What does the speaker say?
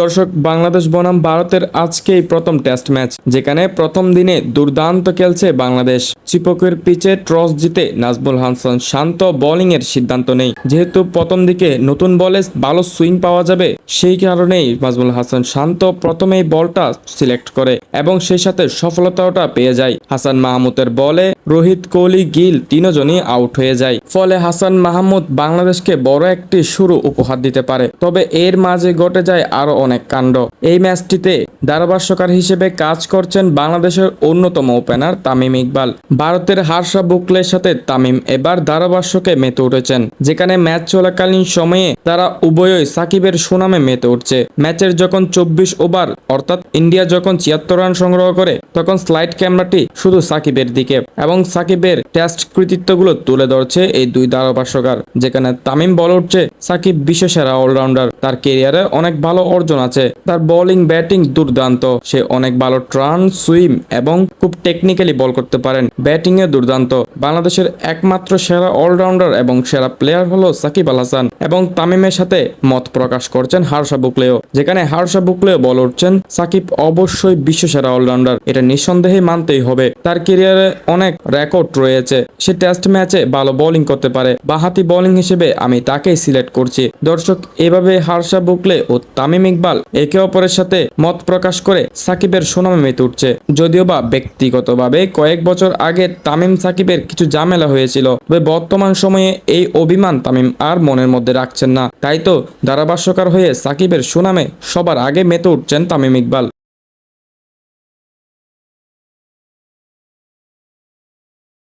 দর্শক, বাংলাদেশ বনাম ভারতের আজকেই প্রথম টেস্ট ম্যাচ, যেখানে প্রথম দিনে দুর্দান্ত খেলছে বাংলাদেশ। চিপকের পিচে টস জিতে নাজমুল হাসান শান্ত বোলিং এর সিদ্ধান্ত নেই। যেহেতু প্রথম দিকে নতুন বলে ভালো সুইং পাওয়া যাবে, সেই কারণেই নাজমুল হাসান শান্ত প্রথমেই বলটা সিলেক্ট করে এবং সেই সাথে সফলতাটা পেয়ে যায়। হাসান মাহমুদের বলে রোহিত কোহলি গিল, তিনজনই আউট হয়ে যায়। ফলে হাসান মাহমুদ বাংলাদেশকে বড় একটি শুরু উপহার দিতে পারে। তবে এর মাঝে ঘটে যায় আরও অনেক কাণ্ড। এই ম্যাচটিতে ধারাভাষ্যকার হিসেবে কাজ করছেন বাংলাদেশের অন্যতম ওপেনার তামিম ইকবাল। ভারতের হারসা বুকলের সাথে তামিম এবার ধারাভাষ্যকে মেতে উঠেছেন, যেখানে ম্যাচ চলাকালীন সময়ে তারা উভয়ই সাকিবের সুনামে মেতে উঠছে। ম্যাচের যখন চব্বিশ ওভার, অর্থাৎ ইন্ডিয়া যখন ছিয়াত্তর রান সংগ্রহ করে, তখন স্লাইড ক্যামেরাটি শুধু সাকিবের দিকে এবং সাকিবের টেস্ট কৃতিত্বগুলো তুলে ধরছে এই দুই ধারাভাষ্যকার, যেখানে তামিম বল উঠছে সাকিব বিশ্বসেরা অলরাউন্ডার। তার কেরিয়ারে অনেক ভালো অর্জন আছে। তার বোলিং ব্যাটিং দুর্দান্ত। সে অনেক ভালো ট্রান সুইম এবং খুব টেকনিক্যালি বল করতে পারেন। ব্যাটিং এ দুর্দান্ত। বাংলাদেশের একমাত্র সেরা অলরাউন্ডার এবং সেরা প্লেয়ার হলো সাকিব আল হাসান এবং তামিমের সাথে মত প্রকাশ করছেন হারসা বুকলেও। যেখানে হারসা বুকলেও বল উঠছেন, সাকিব অবশ্যই বিশ্বসেরা অলরাউন্ডার এটা নিঃসন্দেহে মানতেই হবে। তার কেরিয়ারে অনেক রেকর্ড রয়েছে। সে টেস্ট ম্যাচে ভালো বোলিং করতে পারে। বাহাতি বোলিং হিসেবে আমি তাকেই সিলেক্ট করছি। দর্শক, এভাবে হারসা বুকলে ও তামিম ইকবাল একে অপরের সাথে মত প্রকাশ করে সাকিবের সুনামে মেতে উঠছে। যদিও বা ব্যক্তিগতভাবে কয়েক বছর আগে তামিম সাকিবের কিছু ঝামেলা হয়েছিল, তবে বর্তমান সময়ে এই অভিমান তামিম আর মনের মধ্যে রাখছেন না। তাই তো ধারাভাষ্যকার হয়ে সাকিবের সুনামে সবার আগে মেতে উঠছেন তামিম ইকবাল।